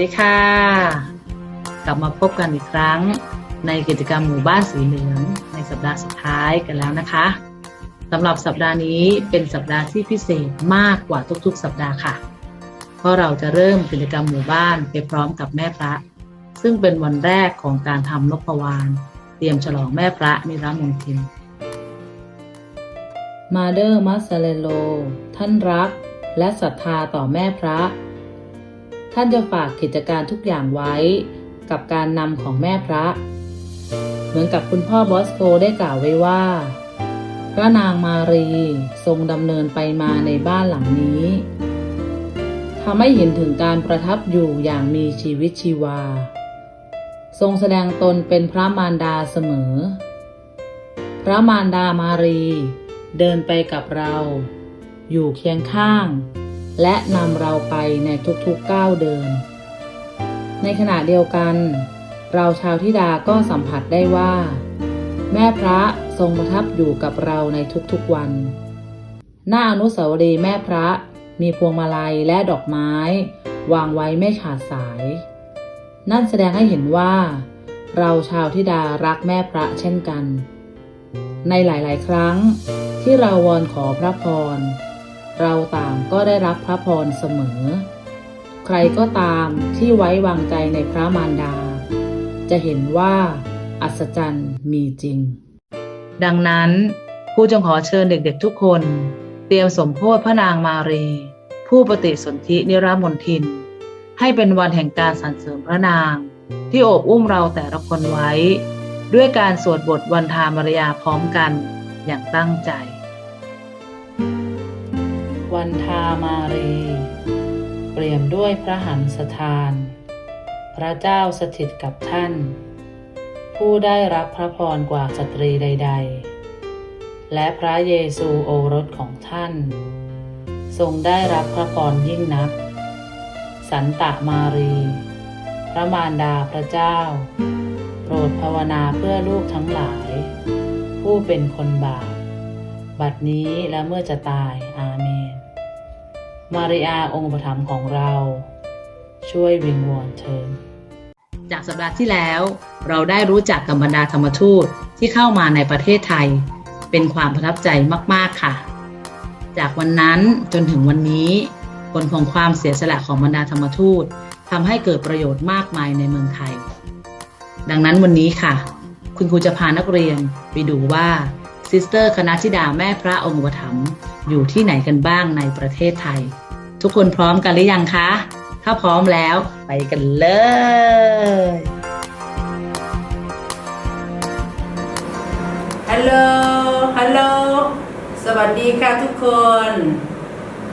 ดีค่ะ กลับมาพบกันอีกครั้ง ในกิจกรรมหมู่บ้านสีเหลืองในสัปดาห์สุดท้ายกันแล้วนะคะสำหรับสัปดาห์นี้เป็นสัปดาห์ที่พิเศษมากกว่าทุกๆ สัปดาห์ค่ะ เพราะเราจะเริ่มกิจกรรมหมู่บ้านไปพร้อมกับแม่พระ ซึ่งเป็นวันแรกของการทำนพวานเตรียมฉลองแม่พระนิรมนทินมาเดอร์มัสเลโล ท่านรัก และศรัทธาต่อแม่พระ ท่านจะฝากกิจการทุกอย่างไว้ กับการนำของแม่พระ เหมือนกับคุณพ่อบอสโกได้กล่าวไว้ว่า พระนางมารีทรงดำเนินไปมาในบ้านหลังนี้ทำให้เห็นถึงการประทับอยู่อย่างมีชีวิตชีวา ทรงแสดงตนเป็นพระมารดาเสมอ พระมารดามารี เดินไปกับเรา อยู่เคียงข้าง และนำเราไปในทุกๆก้าวเดิน ในขณะเดียวกัน เราชาวทิดาก็สัมผัสได้ว่า แม่พระทรงประทับอยู่กับเราในทุกๆวัน หน้าอนุสาวรีย์แม่พระมีพวงมาลัยและดอกไม้ วางไว้ไม่ขาดสาย นั่นแสดงให้เห็นว่า เราชาวทิดารักแม่พระเช่นกัน ในหลายๆ ครั้งที่เราวอนขอพระพร เราต่างก็ได้รับพระพรเสมอ ใครก็ตามที่ไว้วางใจในพระมารดา จะเห็นว่า อัศจรรย์มีจริง ดังนั้นครูจงขอเชิญเด็กๆทุกคน เตรียมสมโพธิพระนางมารี ผู้ปฏิสนธินิรมนทิน ให้เป็นวันแห่งการสรรเสริญพระนาง ที่โอบอุ้มเราแต่ละคนไว้ ด้วยการสวดบทวันทามารยาพร้อมกันอย่างตั้งใจ วันทามารีเปรียบด้วยพระหันสถาน พระเจ้าสถิตกับท่าน ผู้ได้รับพระพรกว่าสตรีใด ๆ และพระเยซูโอรสของท่าน ทรงได้รับพระพรยิ่งนัก สันตะมารี พระมารดาพระเจ้า โปรดภาวนาเพื่อลูกทั้งหลาย ผู้เป็นคนบาปบัดนี้และเมื่อจะตาย อาเมน มาริอาองค์อุปถัมของเรา ช่วยวิงวอนเชิญจากสัปดาห์ที่แล้ว เราได้รู้จักกับบรรดาธรรมทูตที่เข้ามาในประเทศไทย เป็นความประทับใจมาก ๆ ค่ะ จากวันนั้นจนถึงวันนี้ ผลของความเสียสละของบรรดาธรรมทูตทำให้เกิดประโยชน์มากมายในเมืองไทย ดังนั้นวันนี้ค่ะ คุณครูจะพานักเรียนไปดูว่า ซิสเตอร์คณะธิดาแม่พระองค์อุปถัมภ์อยู่ที่ไหนกันบ้างในประเทศไทย ทุกคนพร้อมกันหรือยังคะ ถ้าพร้อมแล้วไปกันเลย ฮัลโหล ฮัลโหล สวัสดีค่ะทุกคน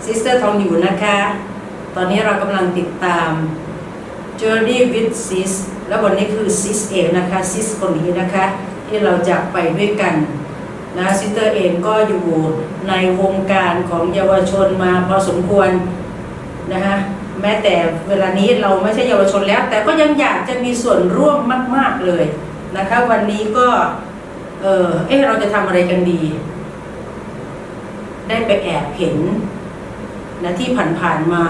ซิสเตอร์ทองอยู่นะคะ ตอนนี้เรากำลังติดตาม Journey with Sis แล้ววันนี้คือ Sis เองนะคะ Sis คนนี้นะคะ ที่เราจะไปด้วยกัน นะซิสเตอร์เองก็อยู่ในวงการของเยาวชนมาพอสมควรนะคะแม้แต่เวลานี้เราไม่ใช่เยาวชนแล้ว แต่ก็ยังอยากจะมีส่วนร่วมมาก ๆเลยนะคะวันนี้ก็เออเอ๊ะเราจะทำอะไรกันดี ได้ไปแอบเห็นนะที่ผ่านๆมา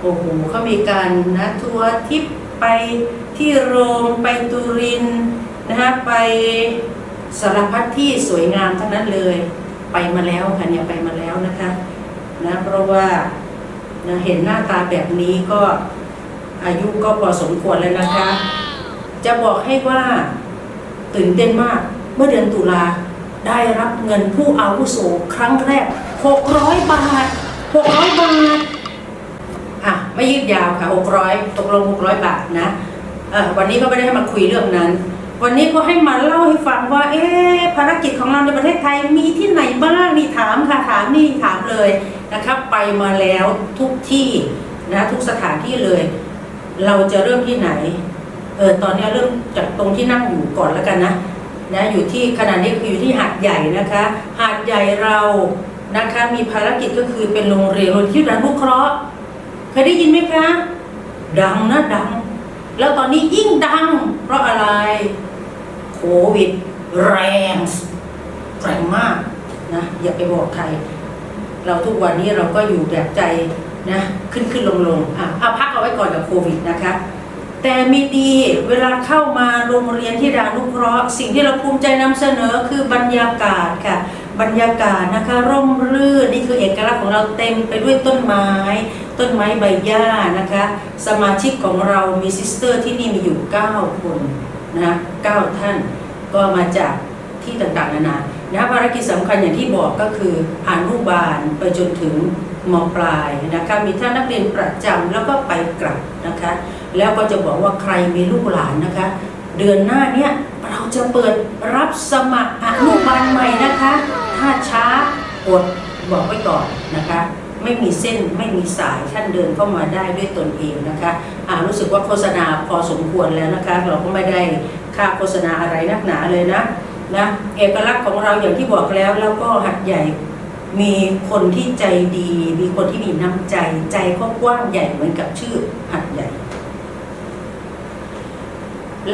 โอ้โหเขามีการนะทัวร์ทิปไปที่โรมไปตูรินนะคะไป สารพัดที่สวยงามทั้งนั้นเลยไปมาแล้วค่ะเนี่ยไปมาแล้วนะคะนะเพราะว่านะเห็นหน้าตาแบบนี้ก็อายุก็พอสมควรแล้วนะคะ จะบอกให้ว่าตื่นเต้นมากเมื่อเดือนตุลาได้รับเงินผู้อาวุโสครั้งแรก 600 บาท 600 บาท อะ ไม่ยืดยาวค่ะ 600 ตกลง 600 บาทนะเออวันนี้ก็ไม่ได้ให้มาคุยเรื่องนั้น วันนี้ก็ให้มาเล่าให้ฟังว่า เอ๊ะภารกิจของเราในประเทศไทยมีที่ไหนบ้างนี่ถามค่ะถามนี่ถามเลยนะครับไปมาแล้วทุกที่นะทุกสถานที่เลย เราจะเริ่มที่ไหนเออตอนนี้เริ่มจากตรงที่นั่งอยู่ก่อนแล้วกันนะนะอยู่ที่ขณะนี้คืออยู่ที่หาดใหญ่นะคะ หาดใหญ่เรานะคะมีภารกิจก็คือเป็นโรงเรียนโรงที่รันนุเคราะห์เคยได้ยินไหมคะ ดังนะดัง แล้วตอนนี้ยิ่งดังเพราะอะไร วิดแรงแรงมากนะอย่าไปบอกใคร เราทุกวันนี้เราก็อยู่แบบใจนะขึ้นขึ้นลงลงอะเอาพักเอาไว้ก่อนกับโควิดนะคะแต่มีดีเวลาเข้ามาโรงเรียนที่ดานุเคราะห์ สิ่งที่เราภูมิใจนำเสนอคือบรรยากาศค่ะ บรรยากาศนะคะร่มรื่นนี่คือเอกลักษณ์ของเราเต็มไปด้วยต้นไม้ ต้นไม้ใบหญ้านะคะ สมาชิกของเรามีซิสเตอร์ที่นี่มีอยู่ 9 คน นะ9ท่านก็มาจากที่ต่างๆนานานะภารกิจสำคัญอย่างที่บอกก็คืออนุบาลไปจนถึงมปลายนะคะมีท่านนักเรียนประจำแล้วก็ไปกลับนะคะ แล้วก็จะบอกว่าใครมีลูกหลานนะคะ เดือนหน้าเนี่ยเราจะเปิดรับสมัครอนุบาลใหม่นะคะ ถ้าช้ากดบอกไว้ก่อนนะคะ ไม่มีเส้นไม่มีสายท่านเดินเข้ามาได้ด้วยตนเองนะคะะรู้สึกว่าโฆษณาพอสมควรแล้วนะคะ เราก็ไม่ได้ค่าโฆษณาอะไรนักหนาเลยนะนะเอกลักษณ์ของเราอย่างที่บอกแล้วแล้วก็หัดใหญ่มีคนที่ใจดี มีคนที่มีน้ำใจ ใจก็กว้างใหญ่เหมือนกับชื่อหัดใหญ่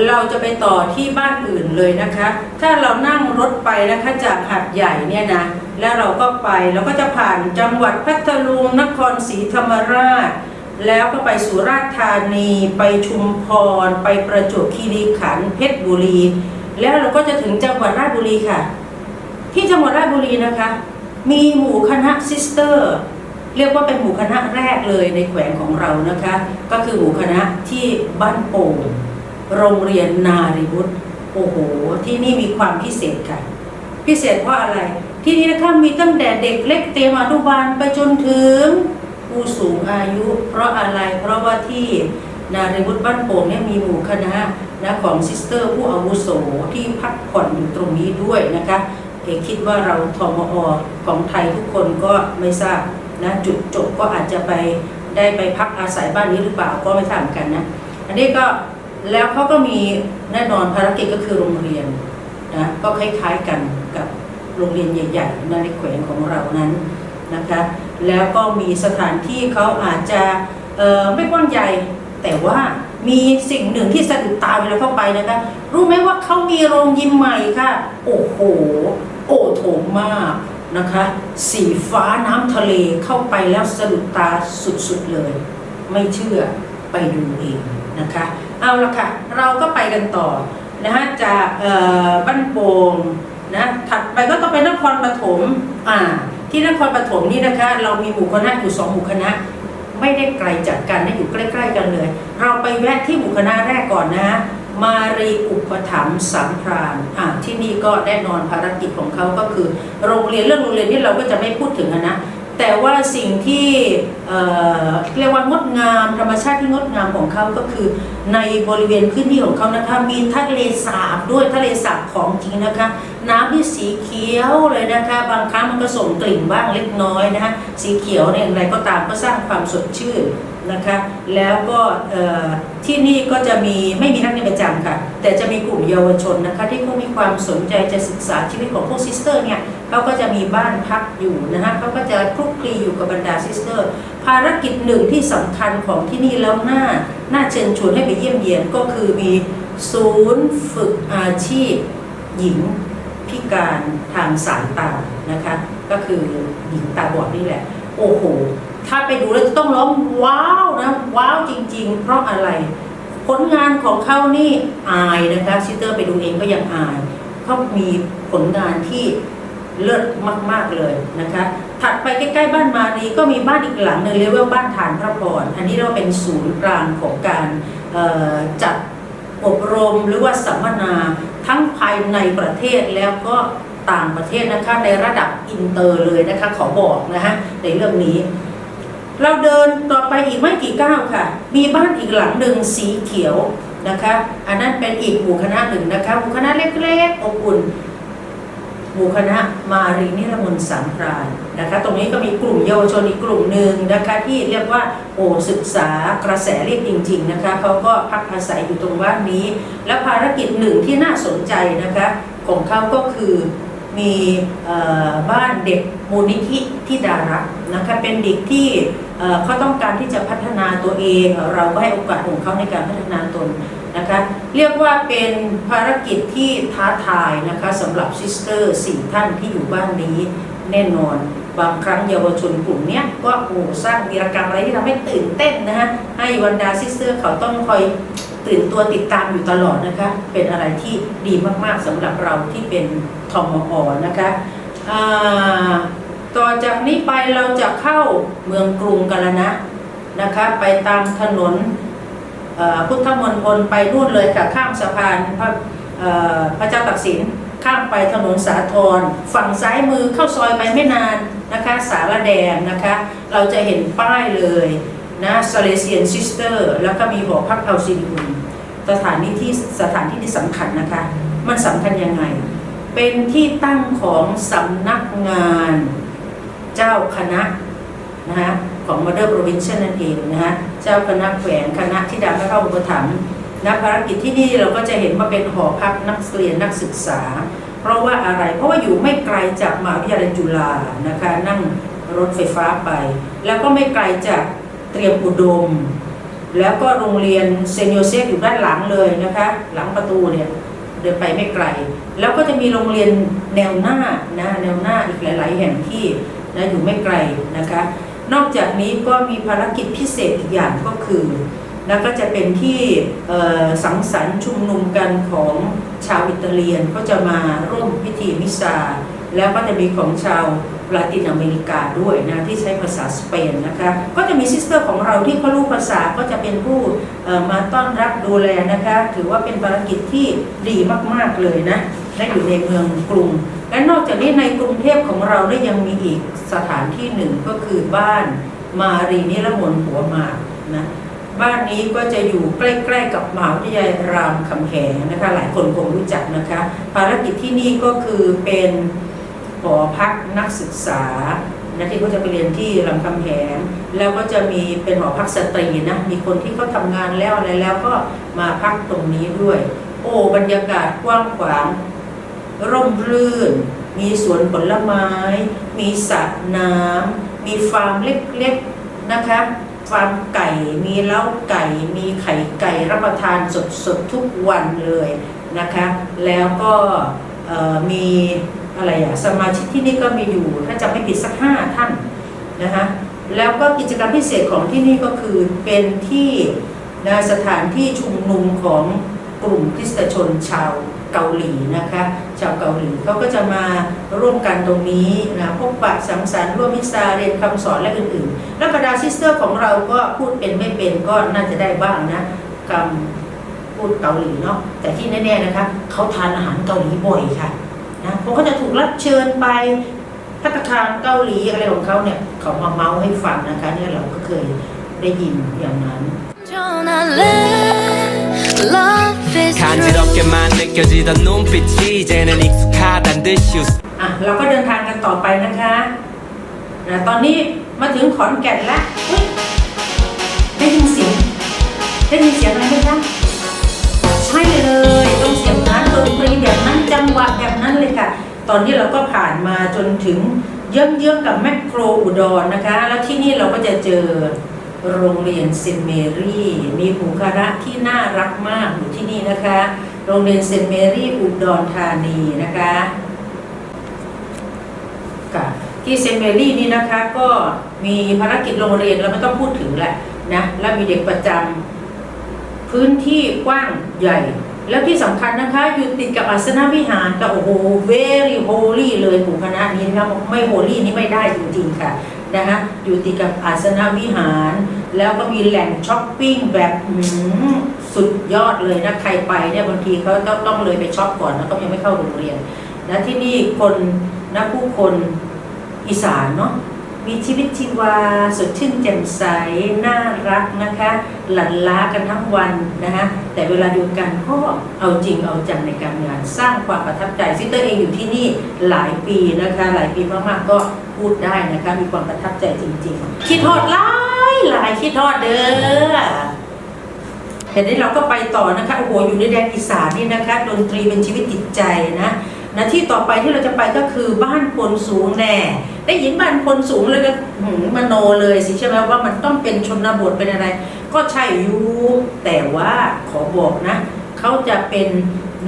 เราจะไปต่อที่บ้านอื่นเลยนะคะ ถ้าเรานั่งรถไปนะคะจากหัดใหญ่เนี่ยนะ แล้วเราก็ไปเราก็จะผ่านจังหวัดพัทลุงนครศรีธรรมราช แล้วก็ไปสุราษฎร์ธานี ไปชุมพร ไปประจวบคีรีขันธ์เพชรบุรี แล้วเราก็จะถึงจังหวัดราชบุรีค่ะ ที่จังหวัดราชบุรีนะคะ มีหมู่คณะซิสเตอร์ เรียกว่าเป็นหมู่คณะแรกเลยในแขวงของเรานะคะ ก็คือหมู่คณะที่บ้านโป่ง โรงเรียนนารีวุฒิโอ้โห ที่นี่มีความพิเศษค่ะ พิเศษเพราะอะไร ที่นี่นะคะมีตั้งแต่เด็กเล็กเตรียมอนุบาลไปจนถึงผู้สูงอายุ เพราะอะไร เพราะว่าที่นารีวุฒิบ้านโป่งเนี่ยมีหมู่คณะนะของซิสเตอร์ผู้อาวุโสที่พักผ่อนอยู่ตรงนี้ด้วยนะคะเอกคิดว่าเราทมอของไทยทุกคนก็ไม่ทราบนะจุดจบก็อาจจะไปได้ไปพักอาศัยบ้านนี้หรือเปล่าก็ไม่ทราบกันนะ อันนี้ก็ แล้วเขาก็มีแน่นอนภารกิจก็คือโรงเรียนนะก็คล้ายๆกันกับโรงเรียนใหญ่ๆในแขวงของเรานั้นนะคะแล้วก็มีสถานที่เขาอาจจะไม่กว้างใหญ่แต่ว่ามีสิ่งหนึ่งที่สะดุดตาเวลาเข้าไปนะคะรู้ไหมว่าเขามีโรงยิมใหม่ค่ะ โอ้โห โอโถงมากนะคะ สีฟ้าน้ำทะเลเข้าไปแล้วสะดุดตาสุดๆเลย ไม่เชื่อไปดูเองนะคะ เอาละค่ะ เราก็ไปกันต่อนะฮะจากบ้านโป่งนะถัดไปก็ต้องไปนครปฐมอ่า ที่นครปฐมนี่นะคะ เรามีหมู่คณะอยู่สองหมู่คณะ ไม่ได้ไกลจากกันนะอยู่ใกล้ๆกันเลย เราไปแวะที่หมู่คณะแรกก่อนนะมารีอุปถัมภ์สัมพรานอ่าที่นี่ก็แน่นอนภารกิจของเขาก็คือ โรงเรียนเรื่องโรงเรียนนี่เราก็จะไม่พูดถึงอะนะ แต่ว่าสิ่งที่เเรียกว่างดงามธรรมชาติที่งดงามของเขาก็คือ ในบริเวณพื้นที่ของเขานะคะมีทะเลสาบด้วยทะเลสาบของจริงนะคะ น้ำที่สีเขียวเลยนะคะ บางครั้งมันก็ส่งกลิ่นบ้างเล็กน้อยนะคะสีเขียวเนี่ยอย่างไรก็ตามก็สร้างความสดชื่นนะคะแล้วก็ที่นี่ก็จะมีไม่มีนักเรียนประจำค่ะ แต่จะมีกลุ่มเยาวชนนะคะที่เขามีความสนใจจะศึกษาชีวิตของพวกซิสเตอร์เนี่ย เขาก็จะมีบ้านพักอยู่นะคะเขาก็จะคลุกคลีอยู่กับบรรดาซิสเตอร์ ภารกิจหนึ่งที่สำคัญของที่นี่แล้วน่าน่าเชิญชวนให้ไปเยี่ยมเยียนก็คือมีศูนย์ฝึกอาชีพ หญิงพิการทางสายตานะคะ ก็คือหญิงตาบอดนี่แหละ โอ้โห ถ้าไปดูแล้วต้องร้องว้าวนะ ว้าวจริง ๆ เพราะอะไร ผลงานของเขานี่อายนะคะซิสเตอร์ไปดูเองก็ยังอายเขามีผลงานที่ เลิศมากๆเลยนะคะ ถัดไปใกล้ๆบ้านมารีก็มีบ้านอีกหลังหนึ่งเรียกว่าบ้านฐานพระพรอันนี้เราเป็นศูนย์กลางของการจัดอบรมหรือว่าสัมมนาทั้งภายในประเทศแล้วก็ต่างประเทศนะคะในระดับอินเตอร์เลยนะคะขอบอกนะฮะในเรื่องนี้ เราเดินต่อไปอีกไม่กี่ก้าวค่ะ มีบ้านอีกหลังหนึ่งสีเขียวนะคะ อันนั้นเป็นอีกหมู่คณะหนึ่งนะคะหมู่คณะเล็กๆอบอุ่น หมู่คณะมารีนิรมนสามพรานนะคะตรงนี้ก็มีกลุ่มเยาวชนอีกกลุ่มหนึ่งนะคะที่เรียกว่าโอ้ศึกษากระแสเรียกจริง ๆนะคะเขาก็พักอาศัยอยู่ตรงบ้านนี้ และภารกิจหนึ่งที่น่าสนใจนะคะของเขาก็คือมีเอ่อบ้านเด็กมูลนิธิที่ดารักนะคะเป็นเด็กที่เขาต้องการที่จะพัฒนาตัวเอง เราก็ให้โอกาสของเขาในการพัฒนาตน นะคะเรียกว่าเป็นภารกิจที่ท้าทายนะคะสำหรับซิสเตอร์สี่ท่านที่อยู่บ้านนี้แน่นอนบางครั้งเยาวชนกลุ่มนี้ก็โอ้สร้างวีรกรรมอะไรที่ทำให้ตื่นเต้นนะฮะให้วันดาซิสเตอร์เขาต้องคอยตื่นตัวติดตามอยู่ตลอดนะคะเป็นอะไรที่ดีมากๆสำหรับเราที่เป็นทมอนะคะต่อจากนี้ไปเราจะเข้าเมืองกรุงกันแล้วนะนะคะไปตามถนน พุทธมณฑลไปนู่นเลยค่ะข้ามสะพานพระเอ่อพระเจ้าตากสินข้ามไปถนนสาทรฝั่งซ้ายมือเข้าซอยไปไม่นานนะคะสารแดงนะคะเราจะเห็นป้ายเลยนะซาเลเซียนซิสเตอร์แล้วก็มีหอพักเอาซิลิอุนสถานที่ที่สถานที่ที่สำคัญนะคะ มันสำคัญยังไง เป็นที่ตั้งของสำนักงาน เจ้าคณะ นะฮะของ Mother Provincial นั่นเองนะฮะเจ้าคณะแขวงคณะที่ดาพระเข้าอุปถัมภ์นะภารกิจที่นี่เราก็จะเห็นว่าเป็นหอพักนักเรียนนักศึกษา เพราะว่าอะไรเพราะว่าอยู่ไม่ไกลจากมหาวิทยาลัยจุฬานะคะนั่งรถไฟฟ้าไป แล้วก็ไม่ไกลจากเตรียมอุดม แล้วก็โรงเรียนเซนโยเซฟอยู่ด้านหลังเลยนะคะหลังประตูเนี่ยเดินไปไม่ไกล แล้วก็จะมีโรงเรียนแนวหน้านะแนวหน้าอีกหลาย ๆ แห่งที่นะอยู่ไม่ไกลนะคะ นอกจากนี้ก็มีภารกิจพิเศษอีกอย่างก็คือนะก็จะเป็นที่สังสรรค์ชุมนุมกันของชาวอิตาเลียนก็จะมาร่วมพิธีมิซาแล้วก็จะมีของชาวลาตินอเมริกาด้วยนะที่ใช้ภาษาสเปนนะคะก็จะมีซิสเตอร์ของเราที่เขารู้ภาษาก็จะเป็นผู้มาต้อนรับดูแลนะคะ ถือว่าเป็นภารกิจที่ดีมากๆเลยนะ และอยู่ในเมืองกรุง และนอกจากนี้ในกรุงเทพของเราได้ยังมีอีกสถานที่หนึ่งก็คือบ้านมารีนิรมนหัวหมากนะบ้านนี้ก็จะอยู่ใกล้ๆกับมหาวิทยาลัยรามคำแหงนะคะ หลายคนคงรู้จักนะคะ ภารกิจที่นี่ก็คือเป็นหอพักนักศึกษานะที่เขาจะไปเรียนที่รามคำแหงแล้วก็จะมีเป็นหอพักสตรีนะ มีคนที่เขาทำงานแล้วอะไรแล้วก็มาพักตรงนี้ด้วย โอ้บรรยากาศกว้างขวาง ร่มรื่น มีสวนผลไม้ มีสระน้ำมีฟาร์มเล็กๆนะคะฟาร์มไก่มีเล้าไก่ มีไข่ไก่รับประทานสดๆทุกวันเลยนะคะ แล้วก็มีอะไรอะสมาชิกที่นี่ก็มีอยู่ถ้าจำไม่ผิดสักห้าท่านนะคะแล้วก็กิจกรรมพิเศษของที่นี่ก็คือเป็นที่นะสถานที่ชุมนุมของกลุ่มคริสตชนชาว เกาหลีนะคะชาวเกาหลีเขาก็จะมาร่วมกันตรงนี้นะพบปะสังสรรค์ร่วมมิสซาเรียนคำสอนและอื่นๆ แล้วบรรดาซิสเตอร์ของเราก็พูดเป็นไม่เป็นก็น่าจะได้บ้างนะคำพูดเกาหลีเนาะแต่ที่แน่ๆนะคะเขาทานอาหารเกาหลีบ่อยค่ะนะเพราะเขาจะถูกรับเชิญไปพัตตาคารเกาหลีอะไรของเขาเนี่ยเขามาเมาส์ให้ฟังนะคะเนี่ยเราก็เคยได้ยินอย่างนั้น 전할래 Love is true 간지럽게만 느껴지던 눈빛이 이제는 익숙하단 듯이 웃 อ่ะเราก็เดินทางกันต่อไปนะคะนะตอนนี้มาถึงขอนแก่นแล้วเฮ้ยได้ยินเสียง ได้ยินเสียงอะไรไหมคะใช่เลยต้องเสียงนั้นดนตรีแบบนั้นจังหวะแบบนั้นเลยค่ะ ตอนนี้เราก็ผ่านมาจนถึงเยื้องๆกับแมคโครอุดรนะคะ แล้วที่นี่เราก็จะเจอ โรงเรียนเซนเมรี่ มีครูคาระที่น่ารักมากอยู่ที่นี่นะคะ โรงเรียนเซนเมรี่อุดรธานีนะคะค่ะที่เซนเมรี่นี่นะคะก็มีภารกิจโรงเรียนเราไม่ต้องพูดถึงแหละนะและมีเด็กประจำพื้นที่กว้างใหญ่ แล้วที่สำคัญนะคะ อยู่ติดกับอาสนะวิหารก็โอ้โห very holy เลยหมู่คณะนี้นะไม่ holy นี่ไม่ได้จริงๆค่ะ นะคะอยู่ติดกับอาสนะวิหาร แล้วก็มีแหล่งช้อปปิ้งแบบสุดยอดเลยนะใครไปเนี่ยบางทีเขาต้องต้องเลยไปช็อปก่อนนะก็ยังไม่เข้าโรงเรียนนะที่นี่คนนะผู้คนอีสานเนาะ มีชีวิตชีวาสดชื่นแจ่มใส น่ารักนะคะ หลั่นล้ากันทั้งวันนะคะแต่เวลาเดูกันก็เอาจริงเอาจังในการงานสร้างความประทับใจซิสเตอร์เองอยู่ที่นี่หลายปีนะคะ หลายปีมากๆก็พูดได้นะคะ มีความประทับใจจริงๆ คิดทอดหลายหลายคิดทอดเด้อเห็นนี้เราก็ไปต่อนะคะโอ้โหอยู่ในแดนอีสานนี่นะคะดนตรีเป็นชีวิตจิตใจนะนะที่ต่อไปที่เราจะไปก็คือบ้านพลสูงแน่ ได้ยินบ้านพลสูงเลยก็หืมมโนเลยสิใช่ไหมว่ามันต้องเป็นชนบทเป็นอะไร ก็ใช่อยู่แต่ว่าขอบอกนะเขาจะเป็น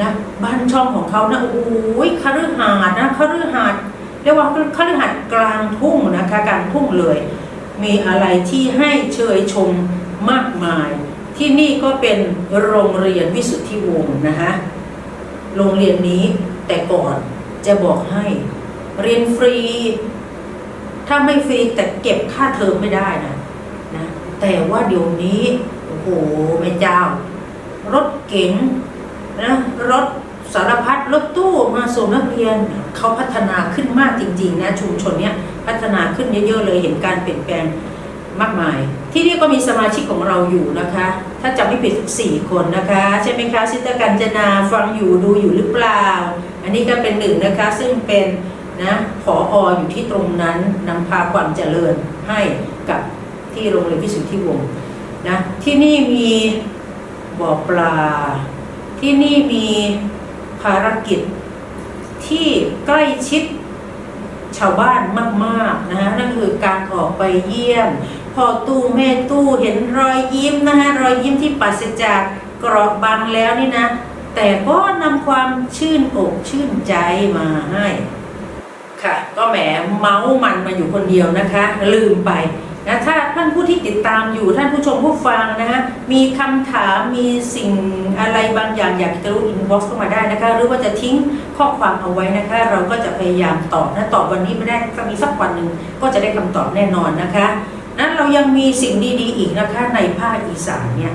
นะบ้านช่องของเขานะโอ้ยคฤหาสน์นะคฤหาสน์เรียกว่าคฤหัสถ์กลางทุ่งนะคะกลางทุ่งเลย มีอะไรที่ให้เชยชมมากมาย ที่นี่ก็เป็นโรงเรียนวิสุทธิวงศ์นะฮะโรงเรียนนี้แต่ก่อนจะบอกให้ เรียนฟรี ถ้าไม่ฟรีแต่เก็บค่าเทอมไม่ได้นะนะแต่ว่าเดี๋ยวนี้โอ้โหแม่เจ้า รถเก๋งนะรถสารพัดรถตู้มาส่งนักเรียนเขาพัฒนาขึ้นมากจริง ๆ นะชุมชนเนี้ยพัฒนาขึ้นเยอะๆเลยเห็นการเปลี่ยนแปลงมากมาย ที่นี่ก็มีสมาชิกของเราอยู่นะคะ ถ้าจำไม่ผิดสี่คนนะคะ ใช่ไหมคะซิสเตอร์กัญจนาฟังอยู่ดูอยู่หรือเปล่า อันนี้ก็เป็นหนึ่งนะคะซึ่งเป็น นะผอออยู่ที่ตรงนั้นนำพาความเจริญให้กับที่โรงเรียนพิสุทธิวงศ์นะที่นี่มีบ่อปลา ที่นี่มีภารกิจที่ใกล้ชิดชาวบ้านมากๆนะฮะนั่นคือการออกไปเยี่ยมพ่อตู้แม่ตู้เห็นรอยยิ้มนะฮะรอยยิ้มที่ปราศจากกราะบางแล้วนี่นะ แต่ก็นำความชื่นอกชื่นใจมาให้ ค่ะ ก็แหมเมาส์มันมาอยู่คนเดียวนะคะ ลืมไปนะถ้าท่านผู้ที่ติดตามอยู่ท่านผู้ชมผู้ฟังนะฮะมีคำถามมีสิ่งอะไรบางอย่างอยากจะรู้อินบ็อกซ์เข้ามาได้นะคะ หรือว่าจะทิ้งข้อความเอาไว้นะคะ เราก็จะพยายามตอบนะตอบวันนี้ไม่ได้ก็มีสักวันหนึ่งก็จะได้คำตอบแน่นอนนะคะนั้นเรายังมีสิ่งดีๆอีกนะคะในภาคอีสานเนี่ย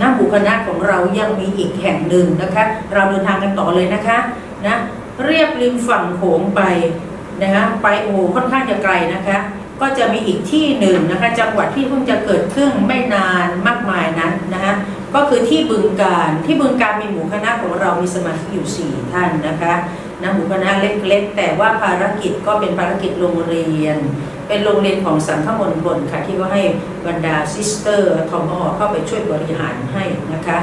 นะหมู่คณะของเรายังมีอีกแห่งหนึ่งนะคะ เราเดินทางกันต่อเลยนะคะนะเรียบริมฝั่งโขงไป นะคะไปโอ้ค่อนข้างจะไกลนะคะ ก็จะมีอีกที่หนึ่งนะคะ จังหวัดที่เพิ่งจะเกิดขึ้นไม่นานมากมายนั้นนะคะก็คือที่บึงการที่บึงการมีหมู่คณะของเรามีสมาชิกอยู่สี่ท่านนะคะนะหมู่คณะเล็กๆ แต่ว่าภารกิจก็เป็นภารกิจโรงเรียน เป็นโรงเรียนของสังฆมณฑลค่ะที่ก็ให้บรรดาซิสเตอร์ทอมอเข้าไปช่วยบริหารให้นะคะ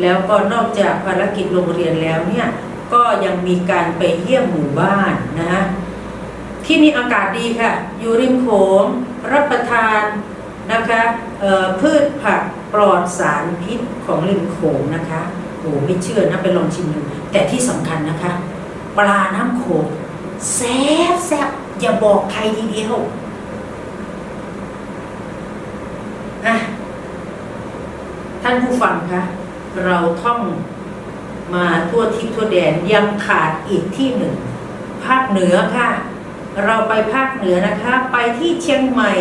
แล้วก็นอกจากภารกิจโรงเรียนแล้วเนี่ยก็ยังมีการไปเยี่ยมหมู่บ้านนะฮะ ที่นี่อากาศดีค่ะ อยู่ริมโขงรับประทานนะคะพืชผักปลอดสารพิษของริมโขงนะคะโอ้ไม่เชื่อนะไปลองชิมดูแต่ที่สำคัญนะคะ ปลาน้ำโขงแซ่บแซ่บอย่าบอกใครทีเดียวอะท่านผู้ฟังคะเราท่องมาทั่วทิศทั่วแดนยังขาดอีกที่หนึ่ง ภาคเหนือค่ะ เราไปภาคเหนือนะคะ ไปที่เชียงใหม่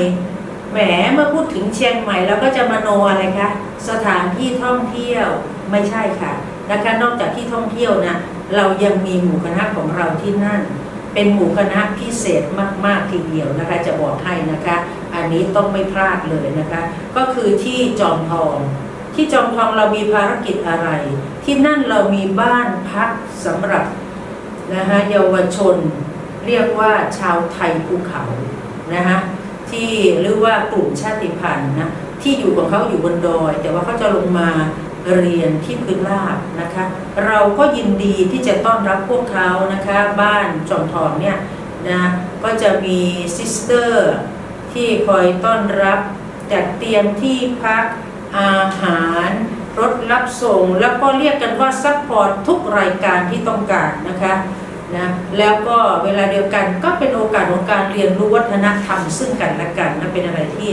แหมเมื่อพูดถึงเชียงใหม่เราก็จะมโนอะไรคะสถานที่ท่องเที่ยวไม่ใช่ค่ะนะคะนอกจากที่ท่องเที่ยวนะเรายังมีหมู่คณะของเราที่นั่น เป็นหมู่คณะพิเศษมาก ๆ ทีเดียวนะคะ จะบอกให้นะคะ อันนี้ต้องไม่พลาดเลยนะคะ ก็คือที่จอมทอง ที่จอมทองเรามีภารกิจอะไร ที่นั่นเรามีบ้านพักสำหรับนะคะเยาวชน เรียกว่าชาวไทยภูเขานะคะที่หรือว่ากลุ่มชาติพันธุ์นะที่อยู่ของเขาอยู่บนดอย แต่ว่าเขาจะลงมาเรียนที่พื้นราบนะคะ เราก็ยินดีที่จะต้อนรับพวกเขานะคะ บ้านจอมทองเนี่ยนะก็จะมีซิสเตอร์ที่คอยต้อนรับจัดเตรียมที่พักอาหารรถรับส่ง แล้วก็เรียกกันว่าซัพพอร์ตทุกรายการที่ต้องการนะคะ นะแล้วก็เวลาเดียวกันก็เป็นโอกาสของการเรียนรู้วัฒนธรรมซึ่งกันและกันนะเป็นอะไรที่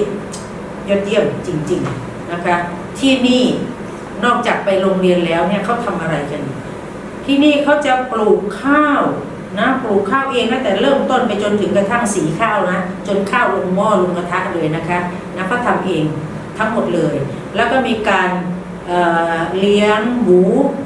ยอดเยี่ยมจริง ๆนะคะ ที่นี่นอกจากไปโรงเรียนแล้วเนี่ยเขาทำอะไรกัน ที่นี่เขาจะปลูกข้าวนะปลูกข้าวเองตั้งแต่เริ่มต้นไปจนถึงกระทั่งสีข้าวนะจนข้าวลงหม้อลงกระทะเลยนะคะนะเขาทำเองทั้งหมดเลย แล้วก็มีการ เลี้ยงหมู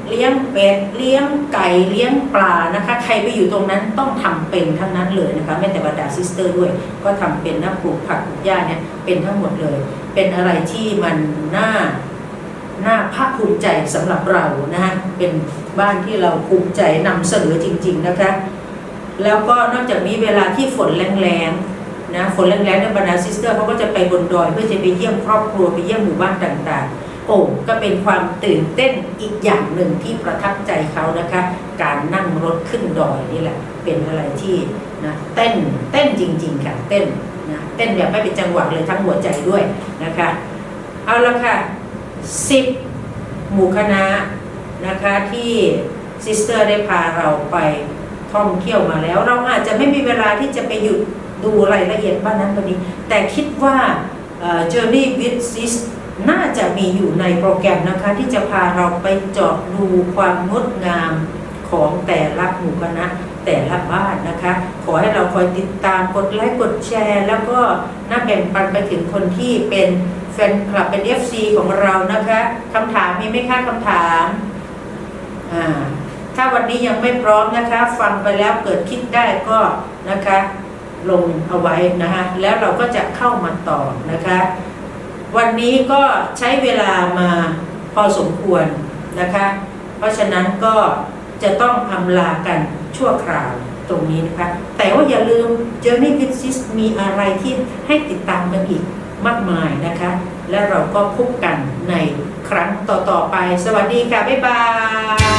เลี้ยงเป็ด เลี้ยงไก่ เลี้ยงปลานะคะ ใครไปอยู่ตรงนั้นต้องทำเป็นทั้งนั้นเลยนะคะไม่แต่บรรดาซิสเตอร์ด้วย ก็ทำเป็นนะปลูกผักปลูกหญ้าเนี่ยเป็นทั้งหมดเลย เป็นอะไรที่มันน่าน่าภาคภูมิใจสำหรับเรานะฮะเป็นบ้านที่เราภูมิใจนำเสนอจริง ๆนะคะ แล้วก็นอกจากนี้เวลาที่ฝนแรงๆนะฝนแรงๆเนี่ยบรรดาซิสเตอร์เขาก็จะไปบนดอยเพื่อจะไปเยี่ยมครอบครัวไปเยี่ยมหมู่บ้านต่างๆ โอ้ก็เป็นความตื่นเต้นอีกอย่างหนึ่งที่ประทับใจเขานะคะ การนั่งรถขึ้นดอยนี่แหละ เป็นอะไรที่นะเต้นเต้นจริง ๆ ค่ะ เต้นนะเต้นแบบไม่เป็นจังหวะเลยทั้งหัวใจด้วยนะคะ เอาละค่ะสิบหมู่คณะนะคะที่ซิสเตอร์ได้พาเราไปท่องเที่ยวมาแล้ว เราอาจจะไม่มีเวลาที่จะไปหยุดดูรายละเอียดบ้านนั้นวันนี้ แต่คิดว่า Journey with Sis น่าจะมีอยู่ในโปรแกรมนะคะ ที่จะพาเราไปเจาะดูความงดงามของแต่ละหมู่คณะแต่ละบ้านนะคะ ขอให้เราคอยติดตามกดไลค์กดแชร์ แล้วก็น่าแบ่งปันไปถึงคนที่เป็นแฟนคลับเป็น FC ของเรานะคะคำถามมีไหมคะคำถามอ่าถ้าวันนี้ยังไม่พร้อมนะคะ ฟังไปแล้วเกิดคิดได้ก็นะคะ ลงเอาไว้นะคะแล้วเราก็จะเข้ามาต่อนะคะ วันนี้ก็ใช้เวลามาพอสมควรนะคะ เพราะฉะนั้นก็จะต้องอำลากันชั่วคราวตรงนี้นะคะ แต่ว่าอย่าลืม Journey with Sis มีอะไรที่ให้ติดตามกันอีกมากมายนะคะ และเราก็พบกันในครั้งต่อ ๆ ไป สวัสดีค่ะ บ๊ายบาย